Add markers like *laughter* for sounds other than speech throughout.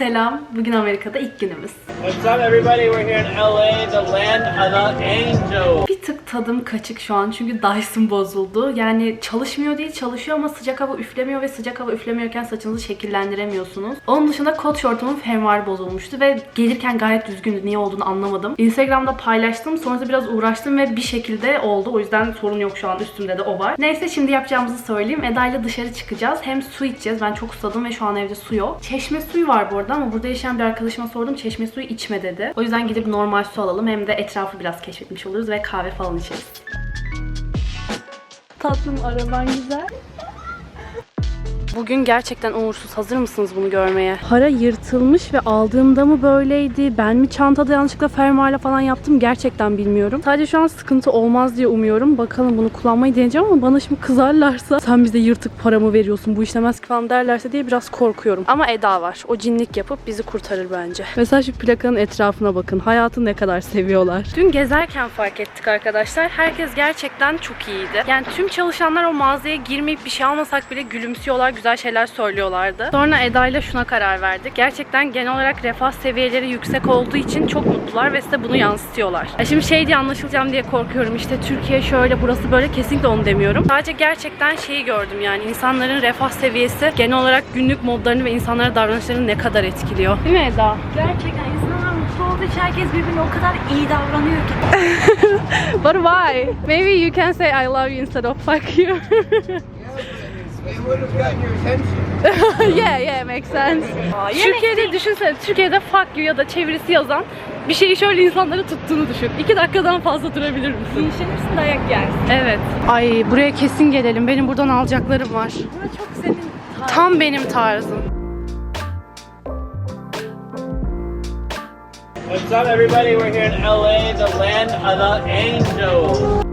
Selam. Bugün Amerika'da ilk günümüz. What's up, everybody? We're here in LA, the land of the angels. Bir tık tadım kaçık şu an çünkü Dyson bozuldu. Yani çalışmıyor değil çalışıyor ama sıcak hava üflemiyor ve sıcak hava üflemiyorken saçınızı şekillendiremiyorsunuz. Onun dışında kot şortumun fermuarı bozulmuştu ve gelirken gayet düzgündü. Niye olduğunu anlamadım. Instagram'da paylaştım. Sonrasında biraz uğraştım ve bir şekilde oldu. O yüzden sorun yok şu an. Üstümde de o var. Neyse şimdi yapacağımızı söyleyeyim. Eda ile dışarı çıkacağız. Hem su içeceğiz. Ben çok susadım ve şu an evde su yok. Çeşme suyu var bu arada ama burada yaşayan bir arkadaşıma sordum. Çeşme suyu içme dedi. O yüzden gidip normal su alalım. Hem de etrafı biraz keşfetmiş oluruz ve kahve falan içeriz. Tatlım araban güzel. Bugün gerçekten uğursuz. Hazır mısınız bunu görmeye? Para yırtılmış ve aldığımda mı böyleydi? Ben mi çantada yanlışlıkla fermuarla falan yaptım? Gerçekten bilmiyorum. Sadece şu an sıkıntı olmaz diye umuyorum. Bakalım bunu kullanmayı deneyeceğim ama bana şimdi kızarlarsa sen bize yırtık paramı veriyorsun bu işlemez ki falan derlerse diye biraz korkuyorum. Ama Eda var. O cinlik yapıp bizi kurtarır bence. Mesela şu plakanın etrafına bakın. Hayatı ne kadar seviyorlar. Dün gezerken fark ettik arkadaşlar. Herkes gerçekten çok iyiydi. Yani tüm çalışanlar o mağazaya girmeyip bir şey almasak bile gülümsüyorlar, güzel şeyler söylüyorlardı. Sonra Eda ile şuna karar verdik. Gerçekten genel olarak refah seviyeleri yüksek olduğu için çok mutlular ve size bunu yansıtıyorlar. Ya şimdi şey diye anlaşılacağım diye korkuyorum. İşte Türkiye şöyle, burası böyle kesinlikle onu demiyorum. Sadece gerçekten şeyi gördüm yani insanların refah seviyesi genel olarak günlük modlarını ve insanlara davranışlarını ne kadar etkiliyor. Değil mi Eda? Gerçekten insanlar mutlu olduğu için herkes birbirine o kadar iyi davranıyor ki. *laughs* But why? Maybe you can say I love you instead of fuck you. *laughs* It would have gotten your attention. *laughs* yeah yeah makes sense. Türkiye'de düşünsene Türkiye'de fuck you ya da çevirisi yazan bir şeyi şöyle insanlara tuttuğunu düşün. İki dakikadan fazla durabilir misin? Linçlenirsin dayak yersin. Evet. Ay buraya kesin gelelim. Benim buradan alacaklarım var. Buna çok senin Tam benim tarzım. What's up, everybody? We're here in LA, the land of the angels.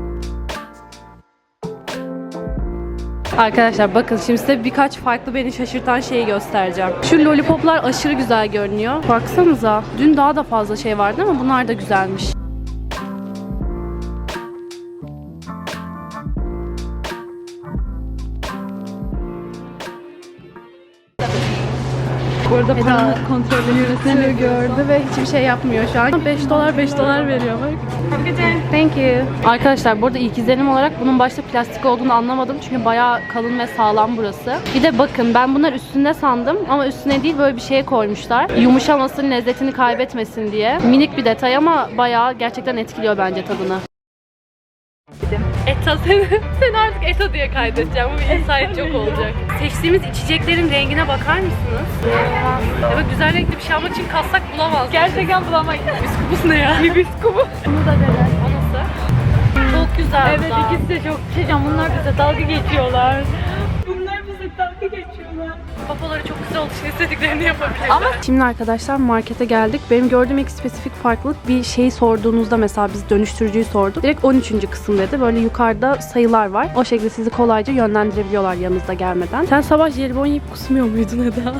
Arkadaşlar bakın şimdi size birkaç farklı beni şaşırtan şeyi göstereceğim. Şu lollipoplar aşırı güzel görünüyor. Baksanıza. Dün daha da fazla şey vardı ama bunlar da güzelmiş. Burada para kontrolünü gördü ve hiçbir şey yapmıyor şu an. 5 dolar 5 dolar veriyor bak. Thank you. Arkadaşlar burada ilk izlenim olarak bunun başta plastik olduğunu anlamadım. Çünkü bayağı kalın ve sağlam burası. Bir de bakın ben bunlar üstünde sandım ama üstüne değil böyle bir şeye koymuşlar. Yumuşamasın, lezzetini kaybetmesin diye. Minik bir detay ama bayağı gerçekten etkiliyor bence tadını. Eta seni, *laughs* seni artık Eta diye kaydedeceğim. Bu bir insight çok olacak. Seçtiğimiz içeceklerin rengine bakar mısınız? Evet güzel renkli bir şey almak için kassak bulamaz. Gerçekten bulamayız. Biskubus ne ya? Bisküvi. Bunu da dene. O nasıl? Çok güzel. Evet ikisi de çok şey bunlar bize dalga geçiyorlar. Papaları çok güzel olduğu için istediklerini yapabilirler. Ama şimdi arkadaşlar markete geldik. Benim gördüğüm ilk spesifik farklılık bir şeyi sorduğunuzda mesela biz dönüştürücüyü sorduk. Direkt 13. kısım dedi. Böyle yukarıda sayılar var. O şekilde sizi kolayca yönlendirebiliyorlar yanınızda gelmeden. Sen sabah jelibon yiyip kusmuyor muydun Eda?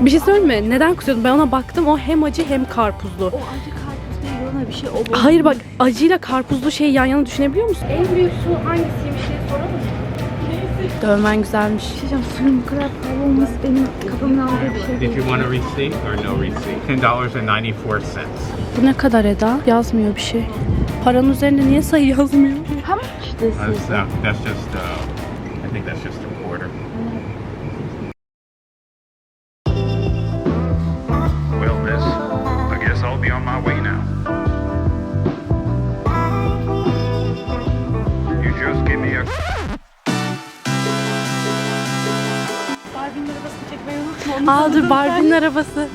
Bir şey söyleyeyim mi? Neden kusuyordun? Ben ona baktım. O hem acı hem karpuzlu. O acı karpuz değil ona bir şey o. Hayır bak acıyla karpuzlu şeyi yan yana düşünebiliyor musun? En büyük su hangisiymiş? Dövmen güzelmiş. Bir şey diyeceğim, suyun bu kadar pahalı olması benim kafamın aldığı bir şey Did değil. you want a receipt or no receipt? Ten dollars and ninety four cents. Bu ne kadar Eda? Yazmıyor bir şey. Paranın üzerinde niye sayı yazmıyor? How much this is? That's uh, that's just uh, I think that's just Aa dur Barbie'nin arabası.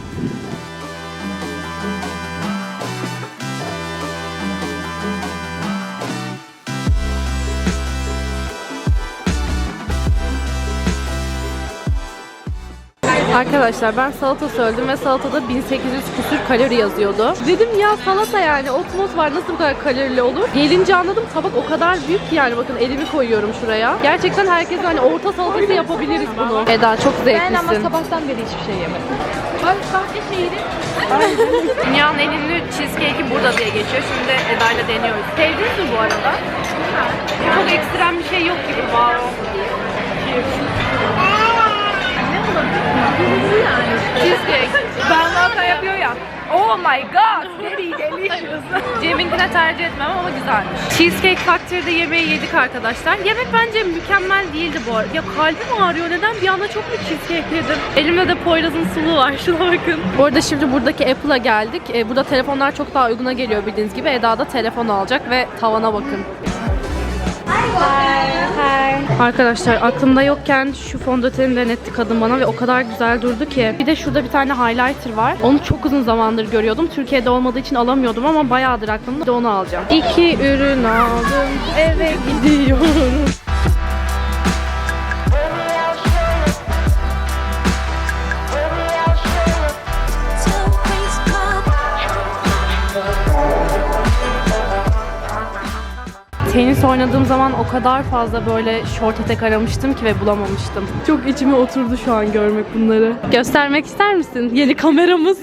Arkadaşlar ben salata söyledim ve salatada 1800 küsür kalori yazıyordu. Dedim ya salata yani ot mot var nasıl bu kadar kalorili olur? Gelince anladım tabak o kadar büyük ki yani bakın elimi koyuyorum şuraya. Gerçekten herkes hani orta salatası yapabiliriz bunu. Eda çok zevklisin. Ben ama sabahtan beri hiçbir şey yemedim. *laughs* Dünyanın en ünlü cheesecake'i burada diye geçiyor. Şimdi Eda ile deniyoruz. Sevdiniz mi bu arada? Çok ekstrem bir şey yok gibi. Wow. Cheesecake. Ben yapıyor ya. Oh my god. Very delicious. Cem'inkine tercih etmem ama güzelmiş. Cheesecake Factory'de yemeği yedik arkadaşlar. Yemek bence mükemmel değildi bu arada. Ya kalbim ağrıyor. Neden bir anda çok mu cheesecake yedim? Elimde de Poyraz'ın suluğu var. *laughs* Şuna bakın. Bu arada şimdi buradaki Apple'a geldik. Ee, burada telefonlar çok daha uyguna geliyor bildiğiniz gibi. Eda da telefon alacak ve tavana bakın. Arkadaşlar aklımda yokken şu fondöteni denetti kadın bana ve o kadar güzel durdu ki. Bir de şurada bir tane highlighter var. Onu çok uzun zamandır görüyordum. Türkiye'de olmadığı için alamıyordum ama bayağıdır aklımda. Bir onu alacağım. İki ürün aldım. Eve gidiyorum. Tenis oynadığım zaman o kadar fazla böyle short etek aramıştım ki ve bulamamıştım. Çok içime oturdu şu an görmek bunları. Göstermek ister misin? Yeni kameramız.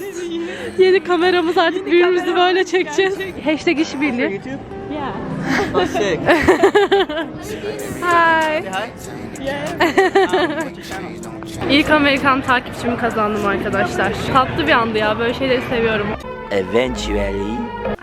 Yeni kameramız artık birbirimizi böyle çekeceğiz. Hashtag işbirliği. Oh, sick. Hi. İlk Amerikan takipçimi kazandım arkadaşlar. Tatlı bir andı ya. Böyle şeyleri seviyorum. Eventually.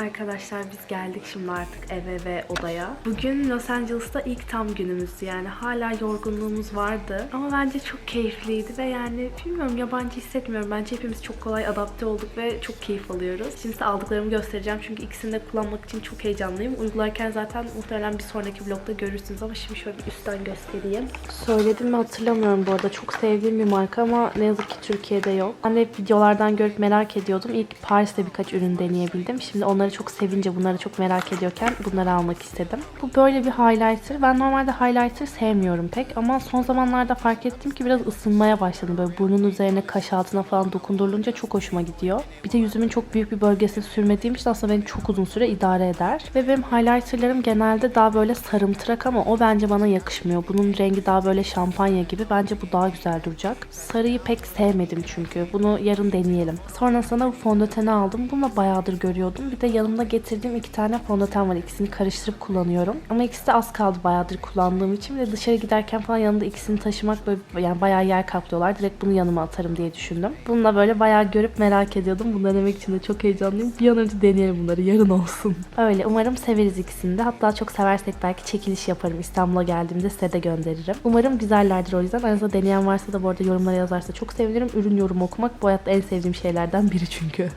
Arkadaşlar biz geldik şimdi artık eve ve odaya. Bugün Los Angeles'ta ilk tam günümüzdü yani hala yorgunluğumuz vardı. Ama bence çok keyifliydi ve yani bilmiyorum yabancı hissetmiyorum. Bence hepimiz çok kolay adapte olduk ve çok keyif alıyoruz. Şimdi size aldıklarımı göstereceğim çünkü ikisini de kullanmak için çok heyecanlıyım. Uygularken zaten muhtemelen bir sonraki vlogda görürsünüz ama şimdi şöyle üstten göstereyim. Söyledim mi hatırlamıyorum bu arada. Çok sevdiğim bir marka ama ne yazık ki Türkiye'de yok. Ben de videolardan görüp merak ediyordum. İlk Paris'te birkaç ürün deneyebildim. Şimdi onları çok sevince bunları çok merak ediyorken bunları almak istedim. Bu böyle bir highlighter. Ben normalde highlighter sevmiyorum pek ama son zamanlarda fark ettim ki biraz ısınmaya başladım. Böyle burnun üzerine kaş altına falan dokundurulunca çok hoşuma gidiyor. Bir de yüzümün çok büyük bir bölgesini sürmediğim için aslında beni çok uzun süre idare eder. Ve benim highlighterlarım genelde daha böyle sarımtırak ama o bence bana yakışmıyor. Bunun rengi daha böyle şampanya gibi. Bence bu daha güzel duracak. Sarıyı pek sevmedim çünkü. Bunu yarın deneyelim. Sonrasında bu fondöteni aldım. Bunu da bayağıdır görüyordum. Bir de yanımda getirdiğim iki tane fondöten var. İkisini karıştırıp kullanıyorum. Ama ikisi de az kaldı bayağıdır kullandığım için. De dışarı giderken falan yanında ikisini taşımak böyle yani bayağı yer kaplıyorlar. Direkt bunu yanıma atarım diye düşündüm. Bunu da böyle bayağı görüp merak ediyordum. Bunu denemek için de çok heyecanlıyım. Bir an önce deneyelim bunları. Yarın olsun. Öyle. Umarım severiz ikisini de. Hatta çok seversek belki çekiliş yaparım. İstanbul'a geldiğimde size de gönderirim. Umarım güzellerdir o yüzden. Aranızda deneyen varsa da bu arada yorumlara yazarsa çok sevinirim. Ürün yorumu okumak bu hayatta en sevdiğim şeylerden biri çünkü.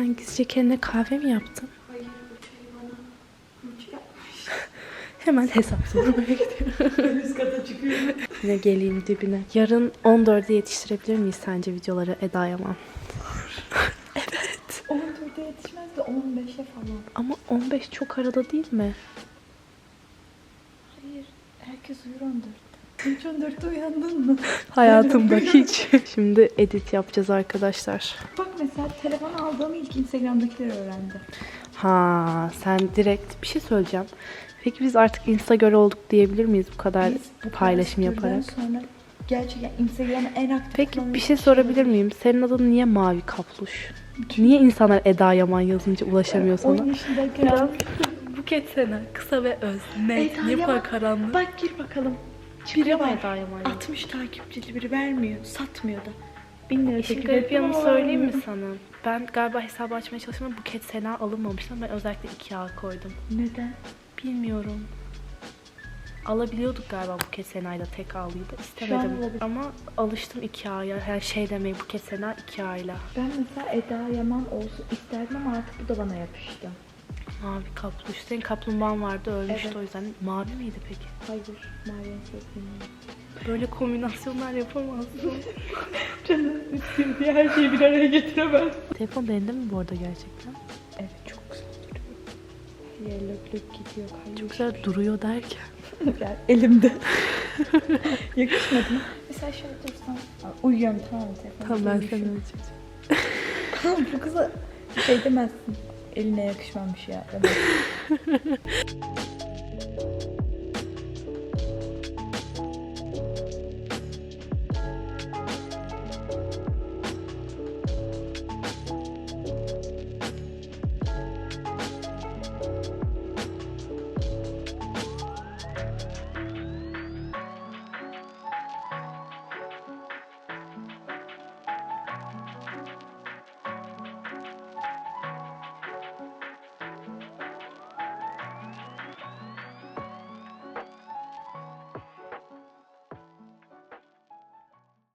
Sen gizlice kendine kahve mi yaptın? Hayır, *laughs* Hemen hesap sormaya gidiyorum. Üst kata çıkıyorum. Yine geleyim dibine. Yarın 14'e yetiştirebilir miyiz sence videoları Eda Yaman? 14'e yetişmez de 15'e falan. Ama 15 çok arada değil mi? Hayır. Herkes uyur 14'te. Hiç 14'te uyandın mı? Hayatımda hiç. *laughs* Şimdi edit yapacağız arkadaşlar. Bak mesela telefon aldığımı ilk Instagram'dakiler öğrendi. Ha, sen direkt bir şey söyleyeceğim. Peki biz artık Insta göre olduk diyebilir miyiz bu kadar Biz bu paylaşım türden yaparak? Sonra gerçekten Instagram'ı en aktif Peki bir şey sorabilir miyim? Senin adın niye Mavi Kapluş? Niye insanlar Eda Yaman yazınca ulaşamıyor 10 sana? yaşındayken Buket Sena, kısa ve öz. Ne? Eda Yaman. kadar karanlık? Bak gir bakalım. Biri var. Eda Yaman? 60 takipçili biri vermiyor. Satmıyor da. 1000 lira İşin garip yanını söyleyeyim mi sana? Ben galiba hesabı açmaya çalıştım ama Buket Sena alınmamıştı ama ben özellikle iki A koydum. Neden? Bilmiyorum. Alabiliyorduk galiba Buket Sena'yla tek A'lıyı da istemedim. olabilir. Ama alıştım iki A'ya. Her şey demeyi Buket Sena iki A'yla. Ben mesela Eda Yaman olsun isterdim ama artık bu da bana yapıştı. Mavi kapluş. Senin kaplumbağan vardı ölmüştü Evet. o yüzden. Mavi miydi peki? Hayır, mavi sevdiğim. Böyle kombinasyonlar yapamazsın. *laughs* Canım istiyor diye her şeyi bir araya getiremez. Telefon beğendin mi bu arada gerçekten? Evet çok güzel duruyor. Lök lök gidiyor. Kayıyor. Çok güzel duruyor derken. *laughs* Yani elimde. *laughs* Yakışmadı mı? Mesela şöyle dursam. Aa, Uyuyorum tamam mı? Tamam ben seni ölçeceğim. Bu kıza şey demezsin. Eline yakışmamış ya. *laughs*